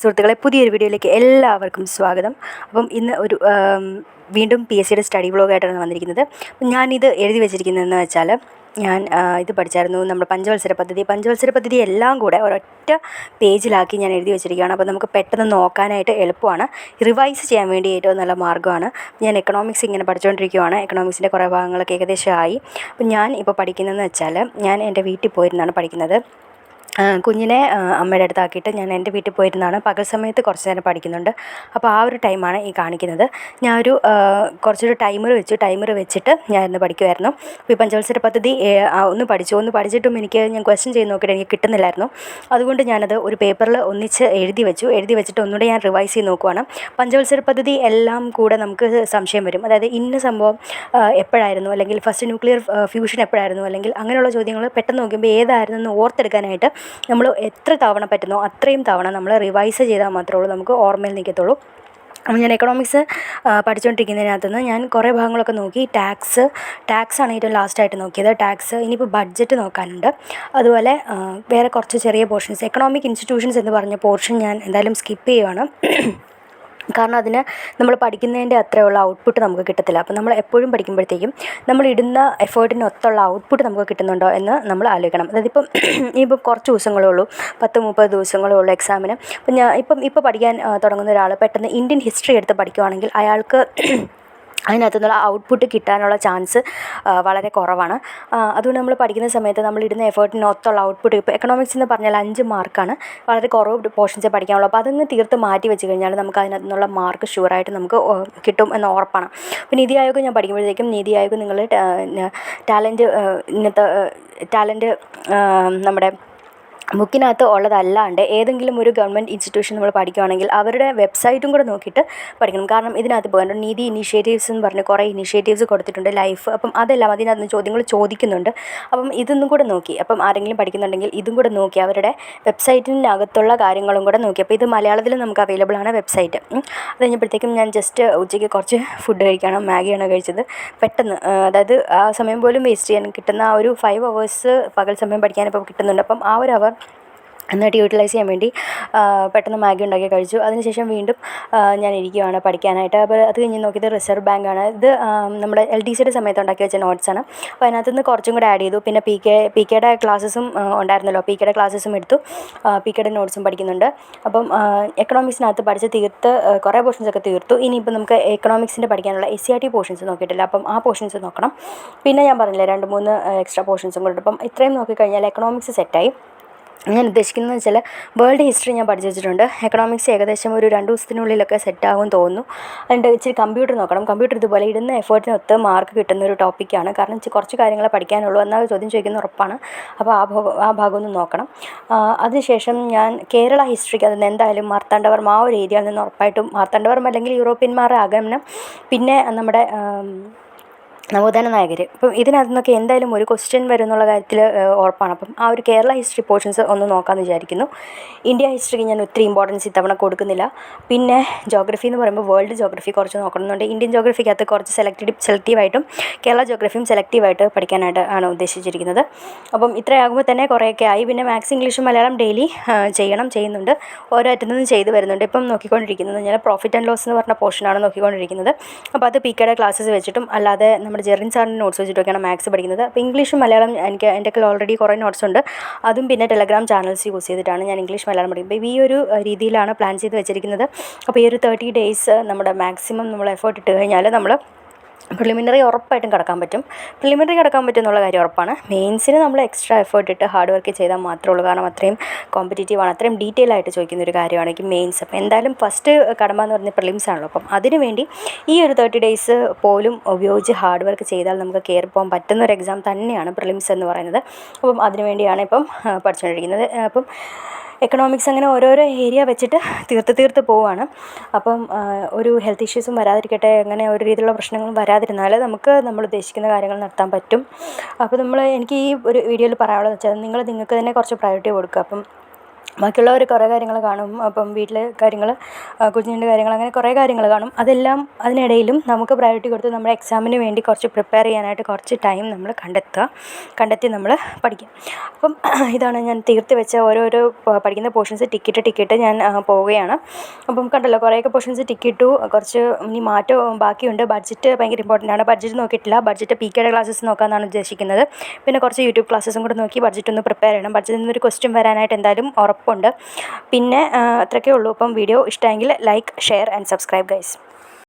സുഹൃത്തുക്കളെ പുതിയൊരു വീഡിയോയിലേക്ക് എല്ലാവർക്കും സ്വാഗതം. അപ്പം ഇന്ന് ഒരു വീണ്ടും പി എസ് സിയുടെ സ്റ്റഡി വ്ളോഗായിട്ടാണ് വന്നിരിക്കുന്നത്. ഞാനിത് എഴുതി വെച്ചിരിക്കുന്നതെന്ന് വെച്ചാൽ ഞാൻ ഇത് പഠിച്ചായിരുന്നു നമ്മുടെ പഞ്ചവത്സര പദ്ധതി. പഞ്ചവത്സര പദ്ധതി എല്ലാം കൂടെ ഒരൊറ്റ പേജിലാക്കി ഞാൻ എഴുതി വെച്ചിരിക്കുകയാണ്. അപ്പോൾ നമുക്ക് പെട്ടെന്ന് നോക്കാനായിട്ട് എളുപ്പമാണ്. റിവൈസ് ചെയ്യാൻ വേണ്ടി ഏറ്റവും നല്ല മാർഗമാണ്. ഞാൻ എക്കണോമിക്സ് ഇങ്ങനെ പഠിച്ചുകൊണ്ടിരിക്കുകയാണ് എക്കണോമിക്സിന്റെ കുറേ ഭാഗങ്ങളൊക്കെ ഏകദേശം ആയി. ഞാൻ ഇപ്പോൾ പഠിക്കുന്നതെന്ന് വെച്ചാൽ ഞാൻ എന്റെ വീട്ടിൽ പോയിരുന്നാണ് പഠിക്കുന്നത്. കുഞ്ഞിനെ അമ്മയുടെ അടുത്താക്കിയിട്ട് ഞാൻ എന്റെ വീട്ടിൽ പോയിരുന്നാണ്. പകൽ സമയത്ത് കുറച്ച് നേരം പഠിക്കുന്നുണ്ട്. അപ്പോൾ ആ ഒരു ടൈമാണ് ഈ കാണിക്കുന്നത്. ഞാൻ ഒരു കുറച്ചൊരു ടൈമർ വെച്ചു. ടൈമർ വെച്ചിട്ട് ഞാൻ ഇന്ന് പഠിക്കുമായിരുന്നു ഈ പഞ്ചവത്സര പദ്ധതി ഒന്ന് പഠിച്ചു. ഒന്ന് പഠിച്ചിട്ടും എനിക്ക് ഞാൻ ക്വസ്റ്റ്യൻ ചെയ്ത് നോക്കിയിട്ട് എനിക്ക് കിട്ടുന്നില്ലായിരുന്നു. അതുകൊണ്ട് ഞാനത് ഒരു പേപ്പറിൽ ഒന്നിച്ച് എഴുതി വെച്ചു. എഴുതി വെച്ചിട്ട് ഒന്നുകൂടെ ഞാൻ റിവൈസ് ചെയ്ത് നോക്കുവാണ്. പഞ്ചവത്സര പദ്ധതി എല്ലാം കൂടെ നമുക്ക് സംശയം വരും. അതായത് ഇന്ന സംഭവം എപ്പോഴായിരുന്നു? അല്ലെങ്കിൽ ഫസ്റ്റ് ന്യൂക്ലിയർ ഫ്യൂഷൻ എപ്പോഴായിരുന്നു? അല്ലെങ്കിൽ അങ്ങനെയുള്ള ചോദ്യങ്ങൾ പെട്ടെന്ന് നോക്കുമ്പോൾ ഏതായിരുന്നു എന്ന് ഓർത്തെടുക്കാനായിട്ട് നമ്മൾ എത്ര തവണ പറ്റുന്നോ അത്രയും തവണ നമ്മൾ റിവൈസ് ചെയ്താൽ മാത്രമേ ഉള്ളൂ നമുക്ക് ഓർമ്മയിൽ നിൽക്കത്തുള്ളൂ. അപ്പം ഞാൻ എക്കണോമിക്സ് പഠിച്ചുകൊണ്ടിരിക്കുന്നതിനകത്ത് നിന്ന് ഞാൻ കുറേ ഭാഗങ്ങളൊക്കെ നോക്കി. ടാക്സ് ടാക്സ് ആണ് ഏറ്റവും ലാസ്റ്റായിട്ട് നോക്കിയത്. ടാക്സ് ഇനിയിപ്പോൾ ബഡ്ജറ്റ് നോക്കാനുണ്ട്. അതുപോലെ വേറെ കുറച്ച് ചെറിയ പോർഷൻസ് എക്കണോമിക് ഇൻസ്റ്റിറ്റ്യൂഷൻസ് എന്ന് പറഞ്ഞ പോർഷൻ ഞാൻ എന്തായാലും സ്കിപ്പ് ചെയ്യുവാണ്. കാരണം അതിന് നമ്മൾ പഠിക്കുന്നതിന്റെ അത്രയുള്ള ഔട്ട്പുട്ട് നമുക്ക് കിട്ടത്തില്ല. അപ്പോൾ നമ്മൾ എപ്പോഴും പഠിക്കുമ്പോഴത്തേക്കും നമ്മൾ ഇടുന്ന എഫേർട്ടിന് ഒത്തുള്ള ഔട്ട്പുട്ട് നമുക്ക് കിട്ടുന്നുണ്ടോ എന്ന് നമ്മൾ ആലോചിക്കണം. അതായത് ഇപ്പം ഇനിയിപ്പം കുറച്ച് ദിവസങ്ങളേ ഉള്ളൂ. പത്ത് മുപ്പത് ദിവസങ്ങളേ ഉള്ളൂ എക്സാമിന് അപ്പം ഞാൻ ഇപ്പം ഇപ്പോൾ പഠിക്കാൻ തുടങ്ങുന്ന ഒരാൾ പെട്ടെന്ന് ഇന്ത്യൻ ഹിസ്റ്ററി എടുത്ത് പഠിക്കുവാണെങ്കിൽ അയാൾക്ക് അതിനകത്തു നിന്നുള്ള ഔട്ട്പുട്ട് കിട്ടാനുള്ള ചാൻസ് വളരെ കുറവാണ്. അതുകൊണ്ട് നമ്മൾ പഠിക്കുന്ന സമയത്ത് നമ്മൾ ഇടുന്ന എഫേർട്ടിന് ഒത്തുള്ള ഔട്ട്പുട്ട് ഇപ്പോൾ എക്കണോമിക്സ് എന്ന് പറഞ്ഞാൽ അഞ്ച് മാർക്കാണ് വളരെ കുറവ് പോർഷൻസേ പഠിക്കാനുള്ളൂ അപ്പോൾ അതങ്ങ് തീർത്ത് മാറ്റി വെച്ച് കഴിഞ്ഞാൽ നമുക്ക് അതിനകത്തു നിന്നുള്ള മാർക്ക് ഷുവറായിട്ട് നമുക്ക് കിട്ടും എന്ന് ഉറപ്പാണ്. അപ്പോൾ നീതി ആയോഗ് ഞാൻ പഠിക്കുമ്പോഴത്തേക്കും നീതി ആയോഗ് നിങ്ങൾ ടാലന്റ് ഇന്നത്തെ ടാലന്റ് നമ്മുടെ ബുക്കിനകത്ത് ഉള്ളതല്ലാണ്ട് ഏതെങ്കിലും ഒരു ഗവൺമെന്റ് ഇൻസ്റ്റിറ്റ്യൂഷൻ നമ്മൾ പഠിക്കുകയാണെങ്കിൽ അവരുടെ വെബ്സൈറ്റും കൂടെ നോക്കിയിട്ട് പഠിക്കണം. കാരണം ഇതിനകത്ത് പോകാൻ നീതി ഇനീഷ്യേറ്റീവ്സ് എന്ന് പറഞ്ഞ് കുറേ ഇനീഷ്യേറ്റീവ്സ് കൊടുത്തിട്ടുണ്ട് ലൈഫ്. അപ്പം അതെല്ലാം അതിനകത്ത് ചോദ്യങ്ങൾ ചോദിക്കുന്നുണ്ട്. അപ്പം ഇതൊന്നും കൂടെ നോക്കി. അപ്പം ആരെങ്കിലും പഠിക്കുന്നുണ്ടെങ്കിൽ ഇതും കൂടെ നോക്കി അവരുടെ വെബ്സൈറ്റിനകത്തുള്ള കാര്യങ്ങളും കൂടെ നോക്കി. അപ്പോൾ ഇത് മലയാളത്തിൽ നമുക്ക് അവൈലബിൾ ആണ് വെബ്സൈറ്റ്. അത് കഴിഞ്ഞപ്പോഴത്തേക്കും ഞാൻ ജസ്റ്റ് ഉച്ചയ്ക്ക് കുറച്ച് ഫുഡ് കഴിക്കണം. മാഗിയാണ് കഴിച്ചത്. പെട്ടെന്ന് അതായത് ആ സമയം പോലും വേസ്റ്റ് ചെയ്യാൻ കിട്ടുന്ന ആ ഒരു ഫൈവ് അവേഴ്സ് പകൽ സമയം പഠിക്കാൻ ഇപ്പോൾ കിട്ടുന്നുണ്ട്. അപ്പം ആ ഒരു അവർ എന്നിട്ട് യൂട്ടിലൈസ് ചെയ്യാൻ വേണ്ടി പെട്ടെന്ന് മാഗി ഉണ്ടാക്കി കഴിച്ചു. അതിനുശേഷം വീണ്ടും ഞാൻ ഇരിക്കുകയാണ് പഠിക്കാനായിട്ട്. അപ്പോൾ അത് കഴിഞ്ഞ് നോക്കിയത് റിസർവ് ബാങ്കാണ് ഇത് നമ്മുടെ എൽ ഡി സിയുടെ സമയത്ത് ഉണ്ടാക്കി വെച്ച നോട്ട്സാണ് അപ്പോൾ അതിനകത്ത് നിന്ന് കുറച്ചും കൂടെ ആഡ് ചെയ്തു. പിന്നെ പി കെ പി കെയുടെ ക്ലാസ്സസും ഉണ്ടായിരുന്നല്ലോ. പി കെയുടെ ക്ലാസ്സസും എടുത്തു. പി കെയുടെ നോട്ട്സും പഠിക്കുന്നുണ്ട്. അപ്പം എക്കണോമിക്സിനകത്ത് പഠിച്ച് തീർത്ത് കുറേ പോർഷൻസ് ഒക്കെ തീർത്തു. ഇനിയിപ്പോൾ നമുക്ക് എക്കണോമിക്സിന്റെ പഠിക്കാനുള്ള S C R T portions നോക്കിയിട്ടില്ല. അപ്പം ആ പോർഷൻസ് നോക്കണം. പിന്നെ ഞാൻ പറഞ്ഞില്ല രണ്ട് മൂന്ന് എക്സ്ട്രാ പോർഷൻസും കൂടെ അപ്പം ഇത്രയും നോക്കിക്കഴിഞ്ഞാൽ എക്കണോമിക്സ് സെറ്റായി ഞാൻ ഉദ്ദേശിക്കുന്നത് വെച്ചാൽ വേൾഡ് ഹിസ്റ്ററി ഞാൻ പഠിച്ചു വെച്ചിട്ടുണ്ട്. എക്കണോമിക്സ് ഏകദേശം ഒരു രണ്ട് ദിവസത്തിനുള്ളിലൊക്കെ സെറ്റാകും തോന്നുന്നു. അതിന്റെ ഇച്ചിരി കമ്പ്യൂട്ടർ നോക്കണം. കമ്പ്യൂട്ടർ ഇതുപോലെ ഇടുന്ന എഫേർട്ടിനൊത്ത് മാർക്ക് കിട്ടുന്ന ഒരു ടോപ്പിക്കാണ് കാരണം ഇച്ചിരി കുറച്ച് കാര്യങ്ങളെ പഠിക്കാനുള്ളൂ. എന്നാൽ ചോദ്യം ചോദിക്കുന്ന ഉറപ്പാണ്. അപ്പോൾ ആ ഭാഗം ആ ഭാഗം ഒന്ന് നോക്കണം. അതിനുശേഷം ഞാൻ കേരള ഹിസ്റ്ററിക്ക് അതിന് എന്തായാലും മാർത്താണ്ഡവർമ്മ ആ ഒരു ഏരിയയിൽ നിന്ന് ഉറപ്പായിട്ടും മാർത്താണ്ഡവർമ്മ അല്ലെങ്കിൽ യൂറോപ്യന്മാരുടെ ആഗമനം. പിന്നെ നമ്മുടെ നവോത്ഥാന നായകർ ഇപ്പം ഇതിനകത്തു നിന്നൊക്കെ എന്തായാലും ഒരു ക്വസ്റ്റ്യൻ വരും എന്നുള്ള കാര്യത്തിൽ ഉറപ്പാണ്. അപ്പം ആ ഒരു കേരള ഹിസ്റ്ററി പോർഷൻസ് ഒന്ന് നോക്കാമെന്ന് വിചാരിക്കുന്നു. ഇന്ത്യ ഹിസ്റ്ററിക്ക് ഞാൻ ഒത്തിരി ഇമ്പോർട്ടൻസ് ഇത്തവണ കൊടുക്കുന്നില്ല. പിന്നെ ജോഗ്രഫി എന്ന് പറയുമ്പോൾ വേൾഡ് ജോഗ്രഫി കുറച്ച് നോക്കണമെന്നുണ്ട്. ഇന്ത്യൻ ജോഗ്രഫിക്കകത്ത് കുറച്ച് സെലക്റ്റീവ് സെലക്റ്റീവായിട്ടും കേരള ജോഗ്രഫിയും സെലക്റ്റീവായിട്ട് പഠിക്കാനായിട്ട് ആണ് ഉദ്ദേശിച്ചിരിക്കുന്നത്. അപ്പം ഇത്രയാകുമ്പോൾ തന്നെ കുറേയൊക്കെ ആയി. പിന്നെ മാത്സ് ഇംഗ്ലീഷും മലയാളം ഡെയിലി ചെയ്യണം ചെയ്യുന്നുണ്ട്. ഓരോ അറ്റത്തു നിന്നും ചെയ്ത് വരുന്നുണ്ട്. ഇപ്പം നോക്കിക്കൊണ്ടിരിക്കുന്നത് ഞാൻ പ്രോഫിറ്റ് ആൻഡ് ലോസ് എന്ന് പറഞ്ഞ പോർഷനാണ് നോക്കിക്കൊണ്ടിരിക്കുന്നത്. അപ്പോൾ അത് പി കെയുടെ ക്ലാസ്സസ് വെച്ചിട്ടും അല്ലാതെ നമ്മുടെ ജെറിൻ സാറിന്റെ നോട്ട്സ് വെച്ചിട്ടൊക്കെയാണ് മാത്സ് പഠിക്കുന്നത്. അപ്പോൾ ഇംഗ്ലീഷും മലയാളം എനിക്ക് എന്റെ കയ്യിൽ ഓൾറെഡി കുറേ നോട്ട്സ് ഉണ്ട്. അതും പിന്നെ ടെലഗ്രാം ചാനൽസ് യൂസ് ചെയ്തിട്ടാണ് ഞാൻ ഇംഗ്ലീഷ് മലയാളം പഠിക്കുന്നത്. അപ്പോൾ ഈ ഒരു രീതിയിലാണ് പ്ലാൻ ചെയ്ത് വെച്ചിരിക്കുന്നത്. അപ്പോൾ ഈ ഒരു തേർട്ടി ഡേയ്സ് നമ്മുടെ മാക്സിമം നമ്മൾ എഫേർട്ട് ഇട്ട് കഴിഞ്ഞാൽ നമ്മൾ പ്രിലിമിനറി ഉറപ്പായിട്ടും കിടക്കാൻ പറ്റും. പ്രിലിമിനറി കിടക്കാൻ പറ്റും എന്നുള്ള കാര്യം ഉറപ്പാണ്. മെയിൻസിന് നമ്മൾ എക്സ്ട്രാ എഫേർട്ട് ഇട്ട് ഹാർഡ് വർക്ക് ചെയ്താൽ മാത്രമേ ഉള്ളൂ. കാരണം അത്രയും കോമ്പറ്റീറ്റീവ് ആണ്. അത്രയും ഡീറ്റെയിൽ ആയിട്ട് ചോദിക്കുന്ന ഒരു കാര്യമാണെങ്കിൽ മെയിൻസ് അപ്പം എന്തായാലും ഫസ്റ്റ് കടമ എന്ന് പറയുന്നത് പ്രിലിംസ് ആണല്ലോ. അപ്പം അതിന് വേണ്ടി ഈ ഒരു തേർട്ടി ഡേയ്സ് പോലും ഉപയോഗിച്ച് ഹാർഡ് വർക്ക് ചെയ്താൽ നമുക്ക് കയറി പോകാൻ പറ്റുന്ന ഒരു എക്സാം തന്നെയാണ് പ്രിലിംസ് എന്ന് പറയുന്നത്. അപ്പം അതിനുവേണ്ടിയാണ് ഇപ്പം പഠിച്ചുകൊണ്ടിരിക്കുന്നത്. അപ്പം എക്കണോമിക്സ് അങ്ങനെ ഓരോരോ ഏരിയ വെച്ചിട്ട് തീർത്ത് തീർത്ത് പോവുകയാണ് അപ്പം ഒരു ഹെൽത്ത് ഇഷ്യൂസും വരാതിരിക്കട്ടെ അങ്ങനെ ഒരു രീതിയിലുള്ള പ്രശ്നങ്ങളും വരാതിരുന്നാൽ നമുക്ക് നമ്മൾ ഉദ്ദേശിക്കുന്ന കാര്യങ്ങൾ നടത്താൻ പറ്റും. അപ്പോൾ നമ്മൾ എനിക്ക് ഈ ഒരു വീഡിയോയിൽ പറയാനുള്ളത് വെച്ചാൽ നിങ്ങൾ നിങ്ങൾക്ക് തന്നെ കുറച്ച് പ്രയോറിറ്റി കൊടുക്കുക. അപ്പം ബാക്കിയുള്ളവർ കുറേ കാര്യങ്ങൾ കാണും. അപ്പം വീട്ടിലെ കാര്യങ്ങൾ കുഞ്ഞിന്റെ കാര്യങ്ങൾ അങ്ങനെ കുറേ കാര്യങ്ങൾ കാണും. അതെല്ലാം അതിനിടയിലും നമുക്ക് പ്രയോറിറ്റി കൊടുത്ത് നമ്മുടെ എക്സാമിന് വേണ്ടി കുറച്ച് പ്രിപ്പയർ ചെയ്യാനായിട്ട് കുറച്ച് ടൈം നമ്മൾ കണ്ടെത്തുക കണ്ടെത്തി നമ്മൾ പഠിക്കുക. അപ്പം ഇതാണ് ഞാൻ തീർത്ത് വെച്ച ഓരോരോ പഠിക്കുന്ന പോർഷൻസ് ടിക്കറ്റ് ടിക്കറ്റ് ഞാൻ പോവുകയാണ്. അപ്പം കണ്ടല്ലോ കുറേയൊക്കെ പോർഷൻസ് ടിക്കിട്ടു കുറച്ച് ഇനി മാറ്റം ബാക്കിയുണ്ട്. ബഡ്ജറ്റ് ഭയങ്കര ഇമ്പോർട്ടന്റ് ആണ്. ബഡ്ജറ്റ് നോക്കിയിട്ടില്ല. ബഡ്ജറ്റ് പി കെയുടെ ക്ലാസ്സസ് നോക്കാമെന്നാണ് ഉദ്ദേശിക്കുന്നത്. പിന്നെ കുറച്ച് യൂട്യൂബ് ക്ലാസ്സസും കൂടെ നോക്കി ബഡ്ജറ്റ് ഒന്ന് പ്രിപ്പയർ ചെയ്യണം. ബഡ്ജറ്റിൽ നിന്നൊരു ക്വസ്റ്റ്യൻ വരാനായിട്ട് എന്തായാലും ഉറപ്പുണ്ട് പിന്നെ അത്രയൊക്കെ ഉള്ളൂ. അപ്പം വീഡിയോ ഇഷ്ടമെങ്കിൽ like share and subscribe guys